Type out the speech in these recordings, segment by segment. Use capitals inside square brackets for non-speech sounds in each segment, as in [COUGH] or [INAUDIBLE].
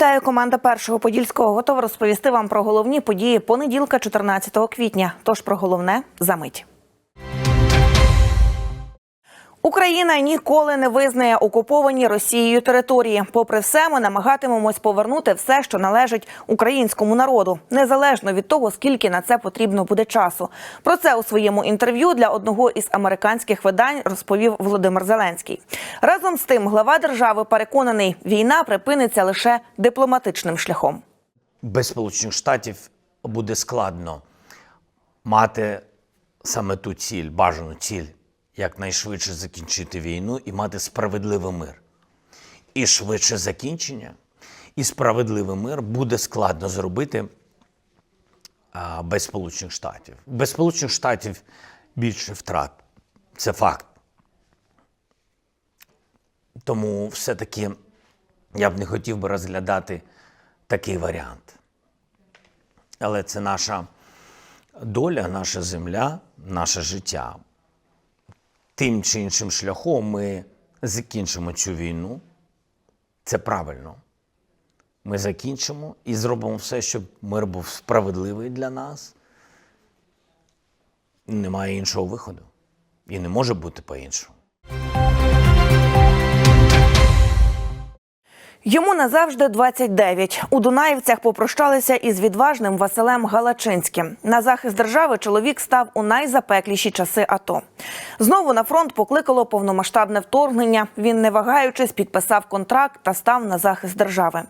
Вітаю, команда першого подільського. Готова розповісти вам про головні події понеділка, 14 квітня. Тож про головне за мить. Україна ніколи не визнає окуповані Росією території. Попри все, ми намагатимемось повернути все, що належить українському народу, незалежно від того, скільки на це потрібно буде часу. Про це у своєму інтерв'ю для одного із американських видань розповів Володимир Зеленський. Разом з тим, глава держави переконаний, війна припиниться лише дипломатичним шляхом. без Сполучених Штатів буде складно мати саме ту ціль, бажану ціль, якнайшвидше закінчити війну і мати справедливий мир. І швидше закінчення, і справедливий мир буде складно зробити без Сполучених Штатів. Без Сполучених Штатів більше втрат. Це факт. Тому все-таки я б не хотів би розглядати такий варіант. Але це наша доля, наша земля, наше життя. Тим чи іншим шляхом ми закінчимо цю війну. Це правильно. Ми закінчимо і зробимо все, щоб мир був справедливий для нас. Немає іншого виходу. І не може бути по-іншому. Йому назавжди 29. У Дунаївцях попрощалися із відважним Василем Галачинським. На захист держави чоловік став у найзапекліші часи АТО. Знову на фронт покликало повномасштабне вторгнення. Він, не вагаючись, підписав контракт та став на захист держави.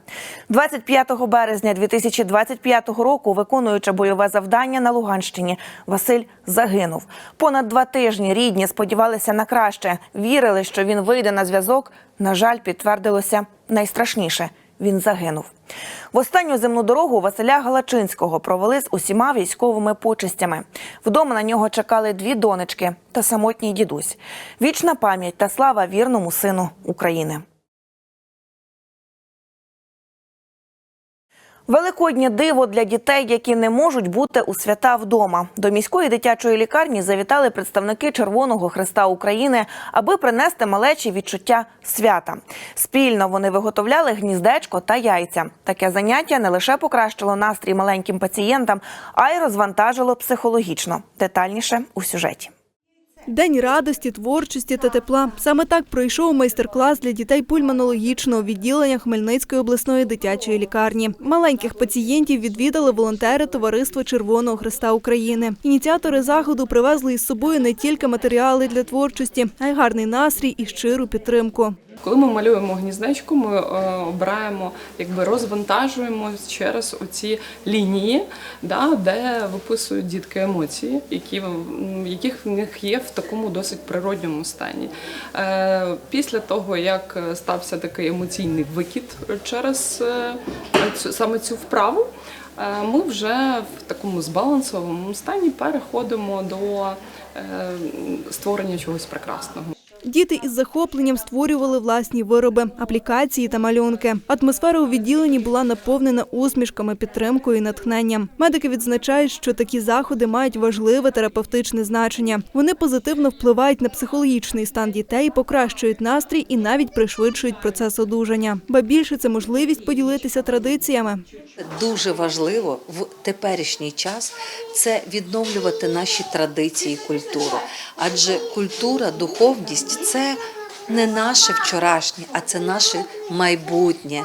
25 березня 2025 року, виконуючи бойове завдання на Луганщині, Василь загинув. Понад два тижні рідні сподівалися на краще, вірили, що він вийде на зв'язок. На жаль, підтвердилося найстрашніше він загинув. В останню земну дорогу Василя Галачинського провели з усіма військовими почестями. Вдома на нього чекали дві донечки та самотній дідусь. Вічна пам'ять та слава вірному сину України. Великоднє диво для дітей, які не можуть бути у свята вдома. До міської дитячої лікарні завітали представники Червоного Христа України, аби принести малечі відчуття свята. Спільно вони виготовляли гніздечко та яйця. Таке заняття не лише покращило настрій маленьким пацієнтам, а й розвантажило психологічно. Детальніше у сюжеті. День радості, творчості та тепла. Саме так пройшов майстер-клас для дітей пульмонологічного відділення Хмельницької обласної дитячої лікарні. Маленьких пацієнтів відвідали волонтери Товариства Червоного Христа України. Ініціатори заходу привезли із собою не тільки матеріали для творчості, а й гарний настрій і щиру підтримку. Коли ми малюємо гніздечко, ми е, обираємо, якби розвантажуємо через оці лінії, да, де виписують дітки емоції, які, яких в них є в такому досить природньому стані. Е, після того, як стався такий емоційний викид через е, саме цю вправу, ми вже в такому збалансованому стані переходимо до створення чогось прекрасного. Діти із захопленням створювали власні вироби, аплікації та малюнки. Атмосфера у відділенні була наповнена усмішками, підтримкою і натхненням. Медики відзначають, що такі заходи мають важливе терапевтичне значення. Вони позитивно впливають на психологічний стан дітей, покращують настрій і навіть пришвидшують процес одужання. Ба більше це можливість поділитися традиціями. Дуже важливо в теперішній час це відновлювати наші традиції, культуру. Адже культура, духовність це не наше вчорашнє, а це наше майбутнє.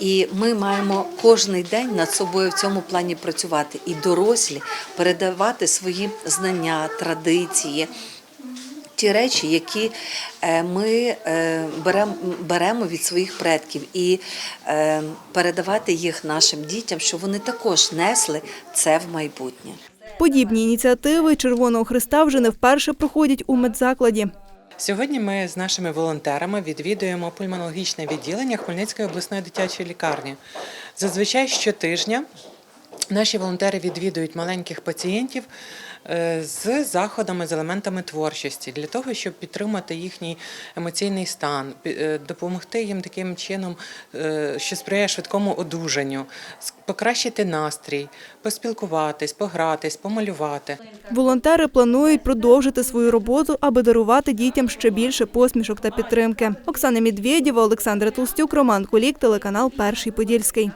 І ми маємо кожний день над собою в цьому плані працювати і дорослі передавати свої знання, традиції ті речі, які е, ми е, беремо від своїх предків, і е, передавати їх нашим дітям, щоб вони також несли це в майбутнє. Подібні ініціативи Червоного Христа вже не вперше проходять у медзакладі. Сьогодні ми з нашими волонтерами відвідуємо пульмонологічне відділення Хмельницької обласної дитячої лікарні. Зазвичай щотижня Наші волонтери відвідують маленьких пацієнтів з заходами, з елементами творчості для того, щоб підтримати їхній емоційний стан, е, допомогти їм таким чином, е, що сприяє швидкому одужанню, покращити настрій, поспілкуватись, погратись, помалювати. Волонтери планують продовжити свою роботу, аби дарувати дітям ще більше посмішок та підтримки. Оксана Медведєва, Олександр Толстюк, Роман Кулік, телеканал Перший Подільський.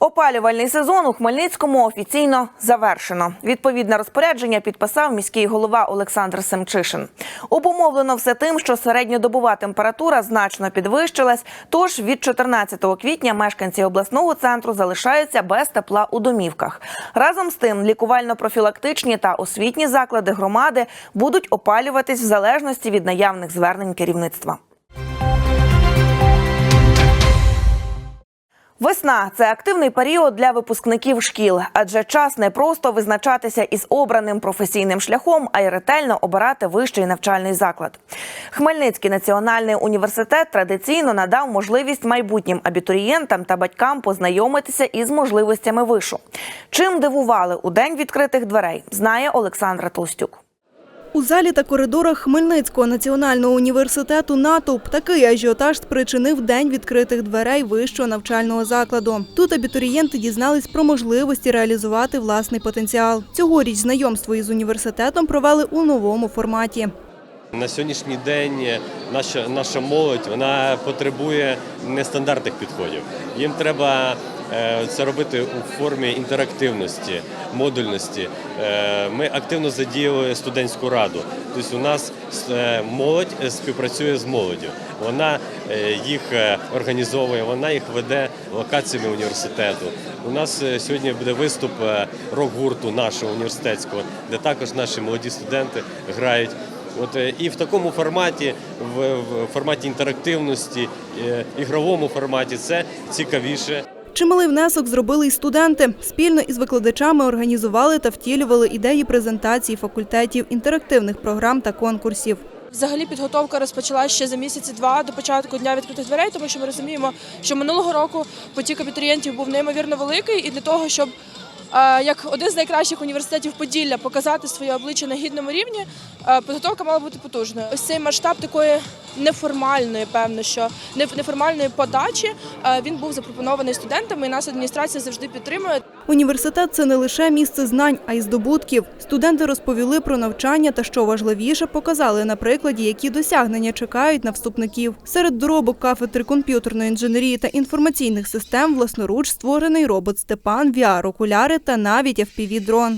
Опалювальний сезон у Хмельницькому офіційно завершено. Відповідне розпорядження підписав міський голова Олександр Семчишин. Обумовлено все тим, що середньодобова температура значно підвищилась. Тож від 14 квітня мешканці обласного центру залишаються без тепла у домівках. Разом з тим, лікувально-профілактичні та освітні заклади громади будуть опалюватись в залежності від наявних звернень керівництва. Весна це активний період для випускників шкіл, адже час не просто визначатися із обраним професійним шляхом, а й ретельно обирати вищий навчальний заклад. Хмельницький національний університет традиційно надав можливість майбутнім абітурієнтам та батькам познайомитися із можливостями вишу. Чим дивували у день відкритих дверей, знає Олександра Толстюк. У залі та коридорах Хмельницького національного університету натовп такий ажіотаж спричинив день відкритих дверей вищого навчального закладу. Тут абітурієнти дізнались про можливості реалізувати власний потенціал. Цьогоріч знайомство із університетом провели у новому форматі. На сьогоднішній день наша, наша молодь вона потребує нестандартних підходів. Їм треба це робити у формі інтерактивності, модульності. Е, Ми активно задіяли студентську раду. Тобто у нас е, молодь е, співпрацює з молоддю. Вона е, їх е, організовує, вона їх веде локаціями університету. У нас е, сьогодні буде виступ е, рок-гурту нашого університетського, де також наші молоді студенти грають. От е, і в такому форматі, в, форматі інтерактивності, е, ігровому форматі, це цікавіше. Чималий внесок зробили й студенти. Спільно із викладачами організували та втілювали ідеї презентації факультетів, інтерактивних програм та конкурсів. Взагалі підготовка розпочалася ще за місяці два до початку дня відкритих дверей, тому що ми розуміємо, що минулого року потік абітурієнтів був неймовірно великий, і для того, щоб як один з найкращих університетів Поділля показати своє обличчя на гідному рівні, е, підготовка мала бути потужною. Ось цей масштаб такої неформальної, певно, що неф- неформальної подачі е, він був запропонований студентами, і нас адміністрація завжди підтримує. Університет це не лише місце знань, а й здобутків. Студенти розповіли про навчання та, що важливіше, показали на прикладі, які досягнення чекають на вступників. Серед доробок кафедри комп'ютерної інженерії та інформаційних систем власноруч створений робот Степан, VR-окуляри та навіть FPV-дрон.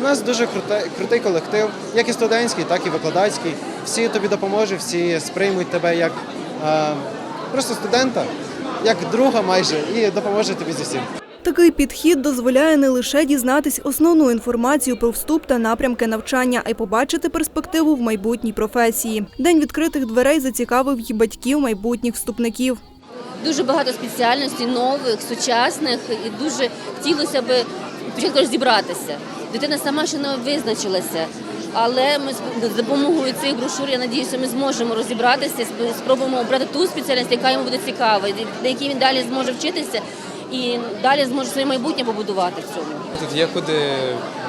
У нас дуже крутий, крутий колектив, як і студентський, так і викладацький. Всі тобі допоможуть, всі сприймуть тебе як е, просто студента, як друга майже, і допоможуть тобі зі всім. Такий підхід дозволяє не лише дізнатись основну інформацію про вступ та напрямки навчання, а й побачити перспективу в майбутній професії. День відкритих дверей зацікавив і батьків майбутніх вступників. дуже багато спеціальностей нових, сучасних, і дуже хотілося б спочатку ж зібратися. Дитина сама ще не визначилася. Але ми з допомогою цих брошур, я надіюся, ми зможемо розібратися, сп- спробуємо обрати ту спеціальність, яка йому буде цікава, на якій він далі зможе вчитися і далі зможе своє майбутнє побудувати в цьому. Тут є куди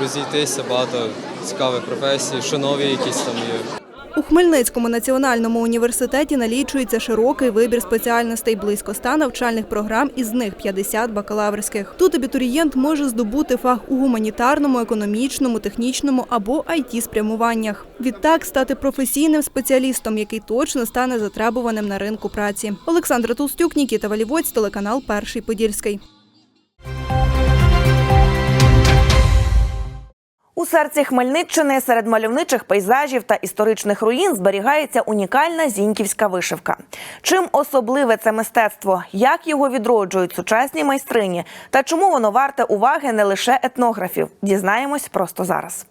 розійтися, багато цікавих професій, що нові якісь там є. У Хмельницькому національному університеті налічується широкий вибір спеціальностей, близько 100 навчальних програм, із них 50 бакалаврських. Тут абітурієнт може здобути фах у гуманітарному, економічному, технічному або it спрямуваннях. Відтак стати професійним спеціалістом, який точно стане затребуваним на ринку праці. Олександра Толстюк, Нікіта Валівоць, телеканал Перший Подільський. У серці Хмельниччини серед мальовничих пейзажів та історичних руїн зберігається унікальна зіньківська вишивка. Чим особливе це мистецтво, як його відроджують сучасні майстрині та чому воно варте уваги не лише етнографів, дізнаємось просто зараз.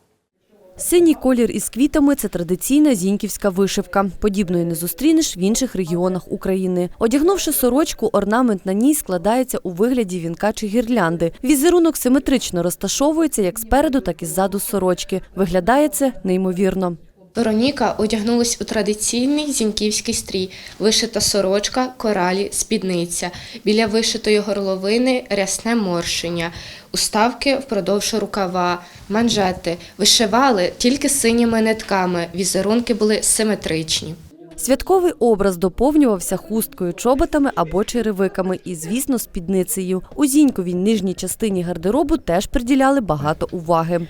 Синій колір із квітами це традиційна зіньківська вишивка. Подібної не зустрінеш в інших регіонах України. Одягнувши сорочку, орнамент на ній складається у вигляді вінка чи гірлянди. Візерунок симетрично розташовується як спереду, так і ззаду сорочки. Виглядає це неймовірно. Вероніка одягнулась у традиційний зіньківський стрій, вишита сорочка, коралі, спідниця. Біля вишитої горловини рясне морщення, уставки впродовж рукава, манжети. Вишивали тільки синіми нитками, візерунки були симетричні. Святковий образ доповнювався хусткою, чоботами або черевиками і, звісно, спідницею. У зіньковій нижній частині гардеробу теж приділяли багато уваги.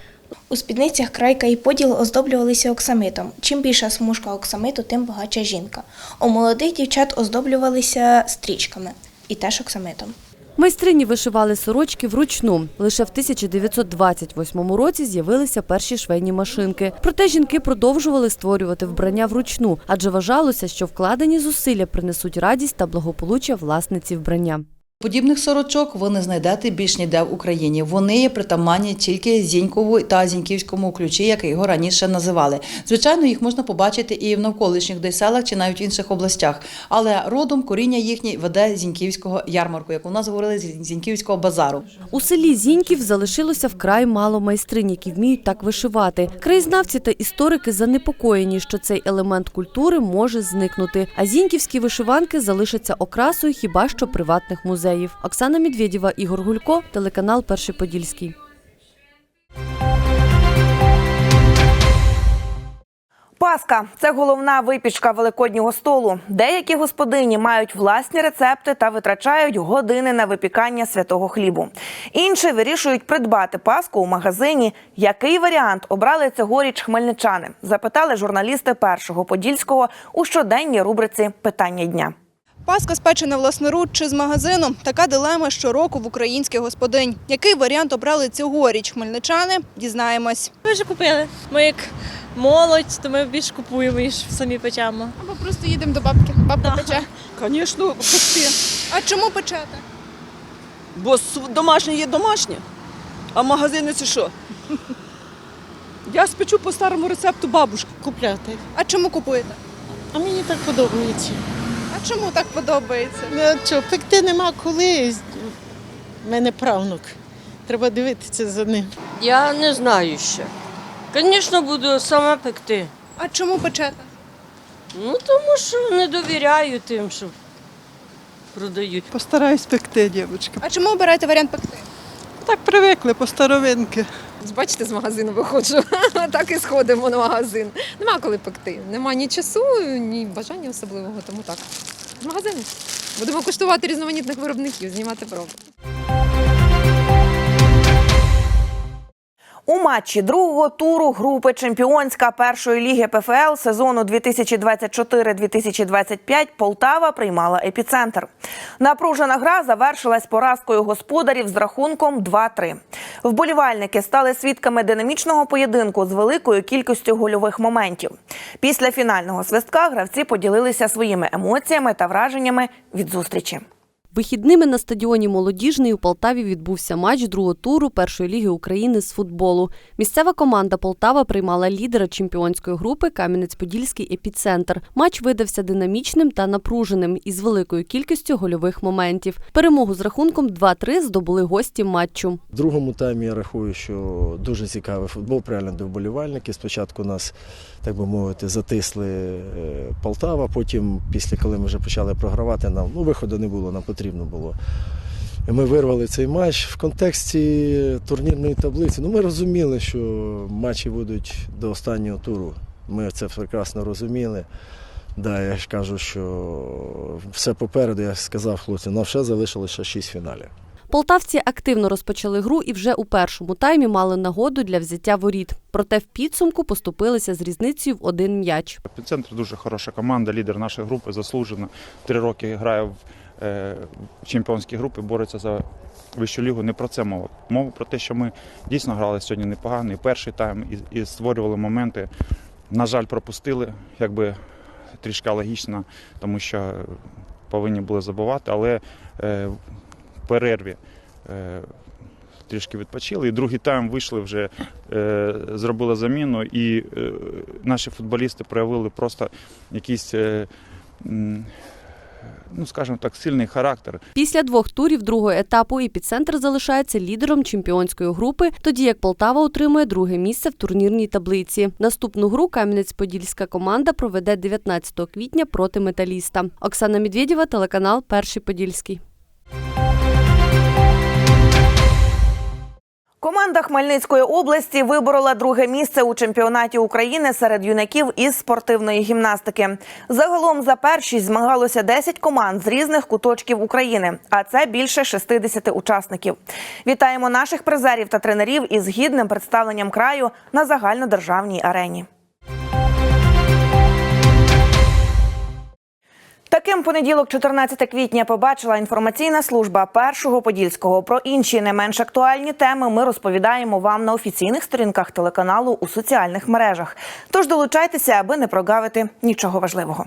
У спідницях крайка і поділ оздоблювалися оксамитом. Чим більша смужка оксамиту, тим багатша жінка. У молодих дівчат оздоблювалися стрічками і теж оксамитом. Майстрині вишивали сорочки вручну. Лише в 1928 році з'явилися перші швейні машинки. Проте жінки продовжували створювати вбрання вручну, адже вважалося, що вкладені зусилля принесуть радість та благополуччя власниці вбрання. Подібних сорочок ви не знайдете більш ніде в Україні. Вони є притаманні тільки Зінькову та Зіньківському ключі, як його раніше називали. Звичайно, їх можна побачити і в навколишніх десь селах чи навіть в інших областях. Але родом коріння їхнє веде Зіньківського ярмарку, як у нас говорили, Зіньківського базару. У селі Зіньків залишилося вкрай мало майстринь, які вміють так вишивати. Краєзнавці та історики занепокоєні, що цей елемент культури може зникнути. А зіньківські вишиванки залишаться окрасою хіба що приватних музеїв. Оксана Медведєва, Ігор Гулько, телеканал Перший Подільський. Паска це головна випічка великоднього столу. Деякі господині мають власні рецепти та витрачають години на випікання святого хлібу. Інші вирішують придбати паску у магазині. Який варіант обрали цьогоріч хмельничани? Запитали журналісти першого подільського у щоденній рубриці Питання дня. Паска спечена власноруч чи з магазину – така дилема щороку в українських господинь. Який варіант обрали цьогоріч хмельничани – дізнаємось. Ми вже купили. Ми як молодь, то ми більше купуємо, ніж самі печемо. Або просто їдемо до бабки. Бабка пече. Звісно, пекти. А чому печете? Бо домашнє є домашнє, а магазини це що? Я спечу по старому рецепту бабушки. Купляти. А чому купуєте? А мені так подобається. Чому так подобається? Ну, що, пекти нема коли. У мене правнук. Треба дивитися за ним. Я не знаю ще. Звісно, буду сама пекти. А чому печете? Ну, тому що не довіряю тим, що продають. Постараюсь пекти, дівчатка. А чому обираєте варіант пекти? Так привикли по старовинки. Бачите, з магазину виходжу, [LAUGHS] так і сходимо на магазин. Нема коли пекти. Нема ні часу, ні бажання особливого, тому так. З магазину. Будемо куштувати різноманітних виробників, знімати проби. У матчі другого туру групи чемпіонська першої ліги ПФЛ сезону 2024-2025 Полтава приймала епіцентр. Напружена гра завершилась поразкою господарів з рахунком 2-3. Вболівальники стали свідками динамічного поєдинку з великою кількістю гольових моментів. Після фінального свистка гравці поділилися своїми емоціями та враженнями від зустрічі. Вихідними на стадіоні Молодіжний у Полтаві відбувся матч другого туру першої ліги України з футболу. Місцева команда Полтава приймала лідера чемпіонської групи Кам'янець-Подільський епіцентр. Матч видався динамічним та напруженим із великою кількістю гольових моментів. Перемогу з рахунком 2-3 здобули гості матчу. В другому таймі я рахую, що дуже цікавий футбол, правильно до вболівальники. Спочатку нас, так би мовити, затисли е, Полтава, потім, після коли ми вже почали програвати, нам ну, виходу не було, нам потрібно було. Ми вирвали цей матч в контексті турнірної таблиці. Ну, ми розуміли, що матчі будуть до останнього туру. Ми це прекрасно розуміли. Да, я ж кажу, що все попереду, я сказав хлопцям, нам ще залишилося шість фіналів. Полтавці активно розпочали гру і вже у першому таймі мали нагоду для взяття воріт. Проте в підсумку поступилися з різницею в один м'яч. Епіцентр дуже хороша команда, лідер нашої групи, заслужено. Три роки грає в е, чемпіонській групі, бореться за вищу лігу. Не про це мова. Мова про те, що ми дійсно грали сьогодні непогано. І перший тайм і, створювали моменти. На жаль, пропустили, якби трішки логічно, тому що повинні були забувати, але е, в перерві. Е, Трішки відпочили, і другий тайм вийшли вже, е, зробили заміну, і е, наші футболісти проявили просто якийсь е, ну скажімо так, сильний характер. Після двох турів другого етапу епіцентр залишається лідером чемпіонської групи, тоді як Полтава отримує друге місце в турнірній таблиці. Наступну гру Кам'янець-Подільська команда проведе 19 квітня проти металіста. Оксана Медведєва, телеканал Перший Подільський. Команда Хмельницької області виборола друге місце у чемпіонаті України серед юнаків із спортивної гімнастики. Загалом за першість змагалося 10 команд з різних куточків України, а це більше 60 учасників. Вітаємо наших призерів та тренерів із гідним представленням краю на загальнодержавній арені. Таким понеділок, 14 квітня, побачила інформаційна служба першого подільського. Про інші не менш актуальні теми ми розповідаємо вам на офіційних сторінках телеканалу у соціальних мережах. Тож долучайтеся, аби не прогавити нічого важливого.